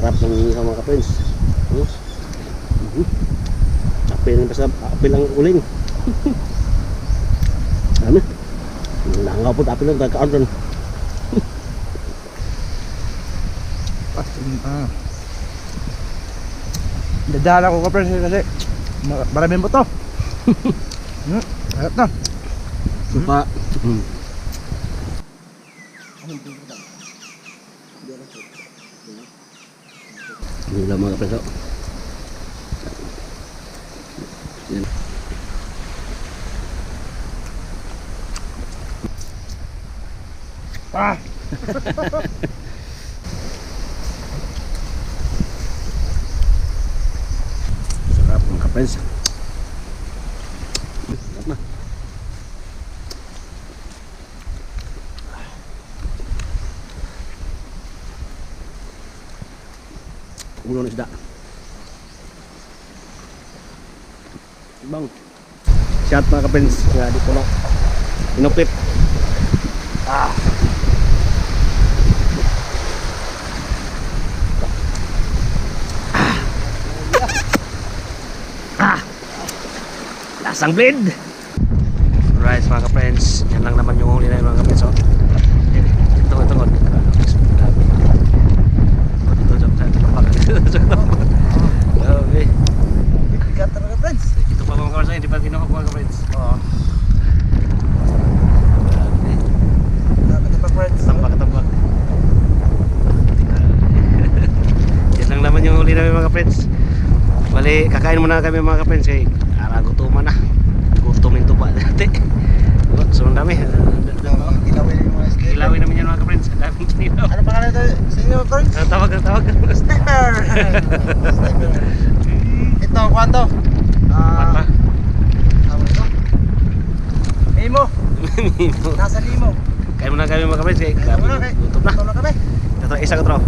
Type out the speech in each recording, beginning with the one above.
Sarap ng ihaw mga ka-friends. Hmm? Apil ang basta, apil ang uling. ano? Nangaw po, apil ang tagka-order. Ah. Dadala ko ka friends kasi ma- maraming buto. hmm, ayot na. Suka. Hmm. Ini lang mga ka-friends. oh. Yan. Ah, Sarap mga ka-friends. Sarap na. Ulo ng isda. Bang. Shot mga ka-friends. Nga di puno. Inupit. Ah. Lasang blade. Alright mga ka-friends, yan lang naman yung huli na yun mga ka-friends. Oh. Eh, Ito, ito, ito. Grabe. Oh, Dito, dito, dito. Dito, dito. Grabe. bigat talaga friends. Ito pa mga ka-friends, hindi pa kinuha mga ka-friends. Oo. Grabe. Dapat pa friends. Tambak, tambak. yan lang naman yung huli namin mga ka-friends. Bali, kakain muna kami mga ka-friends kay ara gutuman na. Gutom yung tuba dati. Oh, Sunod dami. Ilawin yung mga namin yan mga ka-friends. Ang daming kinilaw. Ano pangalan ito sa inyo? Ah, tawag, tawag. Sniper! Sniper. Ito, kwanto? Mata. Ah, tawag ito? Imo. Nasa limo. Kain muna kami mga ka-friends. Kay Kaya. Gutom na. Ito na kami. Ito, isa ko traw.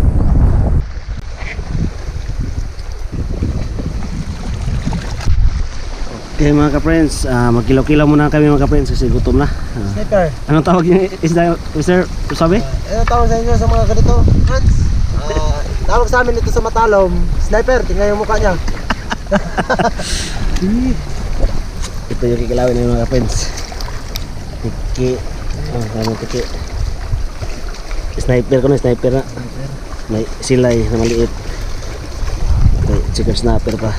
Okay mga ka-friends, ah, magkilaw-kilaw muna kami mga ka-friends kasi gutom na. Ah, Sniper. anong tawag niyo isda, Mr. Sabi? Ano tawag sa inyo sa mga ganito? Friends. Ah, tawag sa amin ito sa Matalom. Sniper. Tingnan yung mukha niya. Ito yung kikilawin ng mga friends. Tiki. Oh, kami tiki. Sniper ko na, sniper na. May silay na maliit. May chicken snapper pa.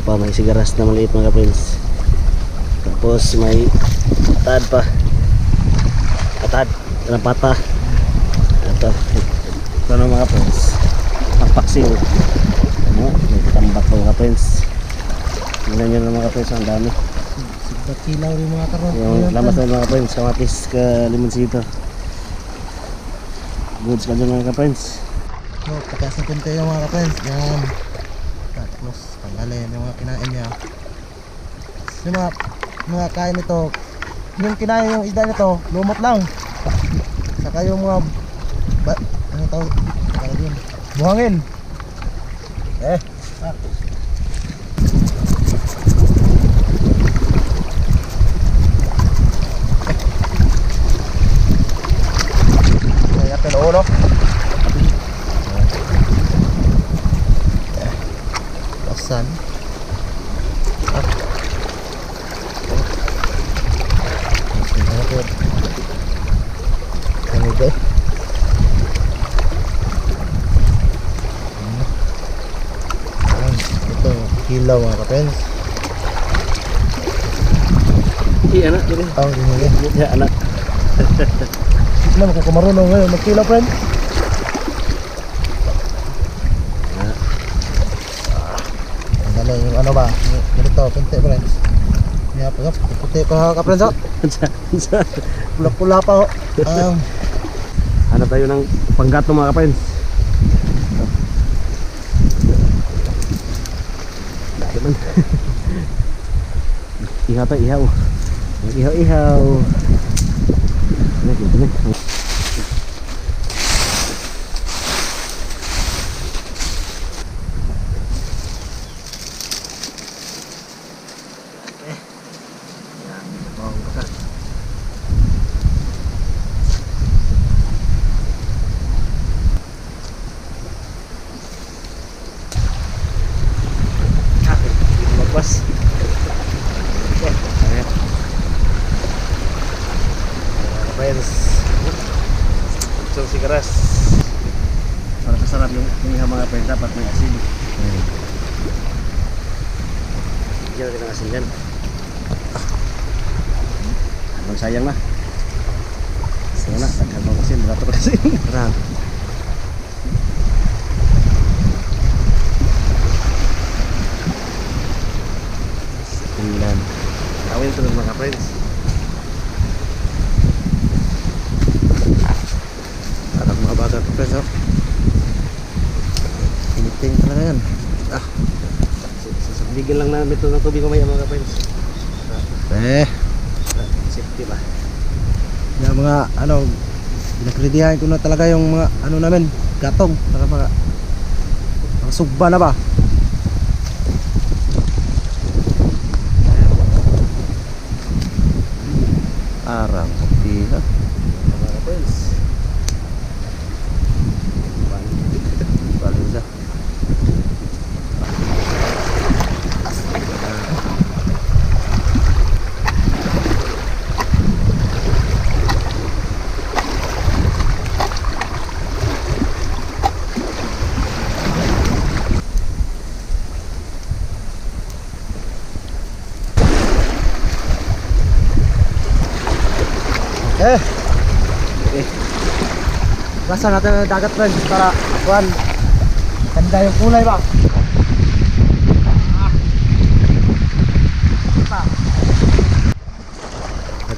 Oh, Ito pa, may sigaras na maliit mga friends. Tapos may patad pa. Patad. Ng pata. Ito. Ito na mga friends. Pagpaksiw. Ano? May tambak pa mga friends. Tingnan nyo na mga friends, ang dami. Sigbat kilaw rin mga karon. Yung lamas na mga friends, kamatis ka limonsito. Goods ka dyan mga friends. Pataas ng konti yung mga friends. Yan. Tapos, tanggalin yung mga kinain niya. Yung mga, mga kain nito, yung kinain yung isda nito, lumot lang. Saka yung mga, ba, ano tawag? Buhangin. Eh, ah. Kaya pero ulo. Pasan. Up. Ano ba? Ayan, ito kilaw mga kapens. Iya anak, jadi. Ang ginili. Ya anak. Tignan mo kung marunong ngayon magkilaw friend. Galing yung ano ba? Ganito, pinti friends. Kaya pa, puti pa ka friends oh. Pula-pula pa oh. Um, Hanap tayo ng panggato mga friends. Dahil man. ihaw tayo, ihaw. Ihaw, ihaw. Ano, dito na. masarap yung inihaw mga friends dapat may asin. Hmm. Hindi natin ang asin dyan. Anong sayang na. Sayang na, taghan mo asin, barato ko asin. Parang. Ilan. Kawin ito ng mga friends. Ko friends oh. Piniting talaga yan. Ah. Sasabligin lang namin ito ng tubig mamaya mga friends. Eh. Safety ba? Yung mga ano. Pinakridihan ko na talaga yung mga ano namin. Gatong. Para mga. Mga sugba na ba? Arang. Di ha. Mga friends. Balik siya. Eh. Eh. Basa natin ang dagat friends para kuan. Ganda yung kulay ba?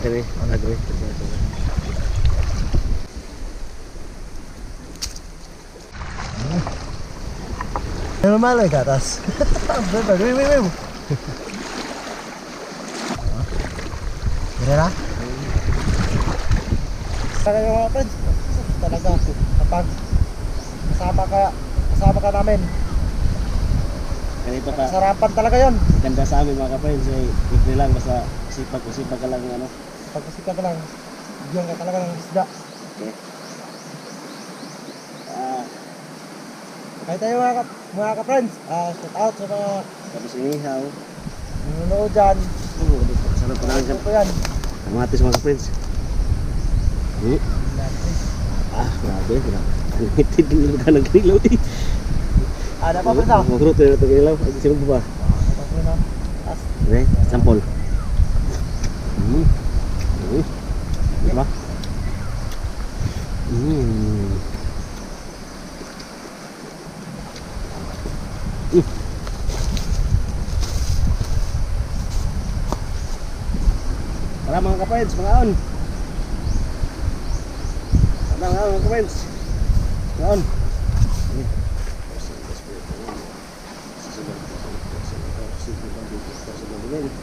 Ni, agri. Normal ay gatas. Bebe, bebe, bebe. Dire na? Talaga yung mga friends. Talaga kapag kasama ka kasama ka namin. Ganito ka. Sarapan talaga 'yon. Ganda sa amin mga friends. Eh, libre lang basta sipag sipag ka lang ano. Pag ka lang, bigyan ka talaga ng isda. Okay. Ah, Kahit tayo mga, ka, mga ka-friends, ah, shout out sa mga tapos inihaw. nanonood dyan. Oh, sarap pa Ano dyan. yan? Kamatis mga friends. Hmm? Ah, grabe. grabe. Limited din ka ng kilaw eh. Ah, dapat pa sa? Magruto na ito kilaw. Ay, sino ba ba? Okay, sample. Hmm. Hmm. Diba? Hmm. Hmm. Tara mga ka-friends, mga on. Mga ka-friends. Mga on.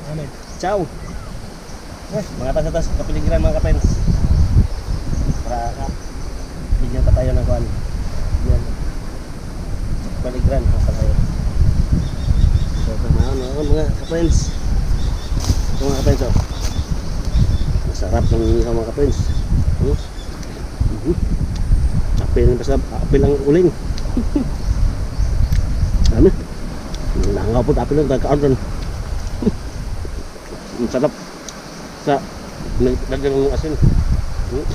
ano Ciao. Eh, mga taga-tas kapiligiran mga kapens. Para ka bigyan ka tayo ng kuan. Yan. Kapiligiran pa tayo. So, ako mga kapens. Ito mga kapens oh. Masarap ng mga kapens. Hmm? Mhm. Apil basta apil ang uling. ano? Nangaw po apil lang taga-order. Ang sarap sa nagdagang ng asin. Hmm.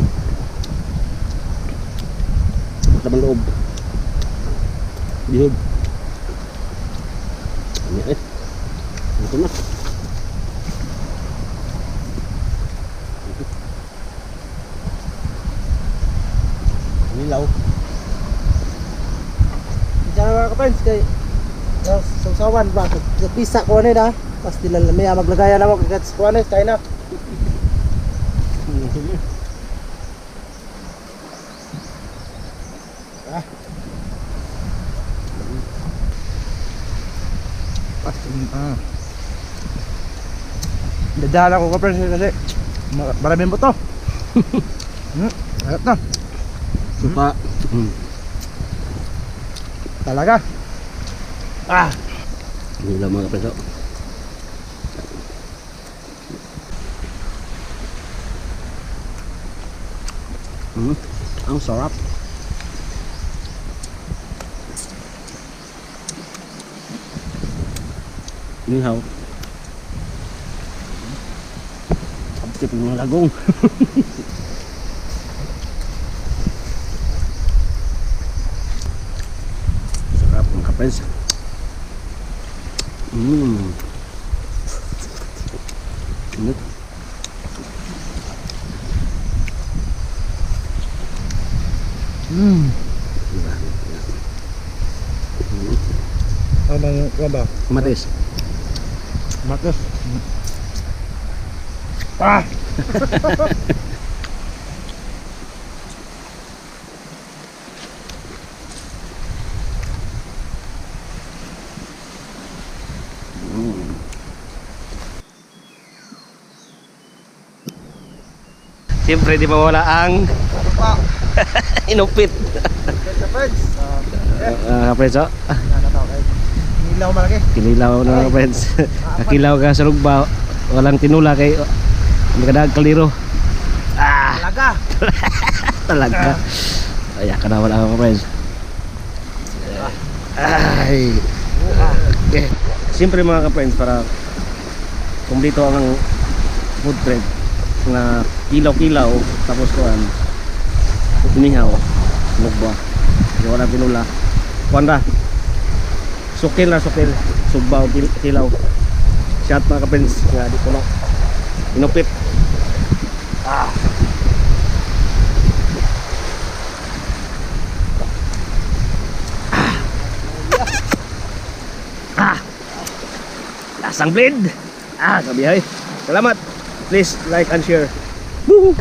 Laman loob. Bihod. Ano eh. Ito na. Ka-friends, kay uh, sausawan ba? Sa pisa ko ano na. Pas nila may maglagayan na mo kay ko ano, kaya na. Ah. Pas ah. Dadala ko ka-friends kasi ma- maraming buto. hmm, ayot na. Supa. Hmm. Talaga. Ah. Nilaw mga kapreso. Hmm. Ang sarap. Inihaw. Kapit ng lagong. friends. Mmm. Init. Hmm. Diba? Ano bang, ano ba? Matis. Matos. Ah! Siyempre, di mawala ang inupit. Sa friends. Ah, Uh, friends, oh. ano to? Okay. Nilaw malaki. Kinilaw na friends. Kakilaw ka sa lugba. Walang tinula kay hindi ka daag kaliro. Ah, Talaga. talaga. Ay, ka na wala mga friends. Ay. Okay. Siyempre mga ka-friends para kumplito ang food trend na kilaw-kilaw tapos kuan umihaw lugba. Di wala pinula. Kuan ra. Sukil na sukil. Subaw kil- kilaw. Shot mga ka-friends nga di ko na inupit. Ah. Ah. Lasang blade. Ah, kabihay. Salamat. Please like and share. Woo!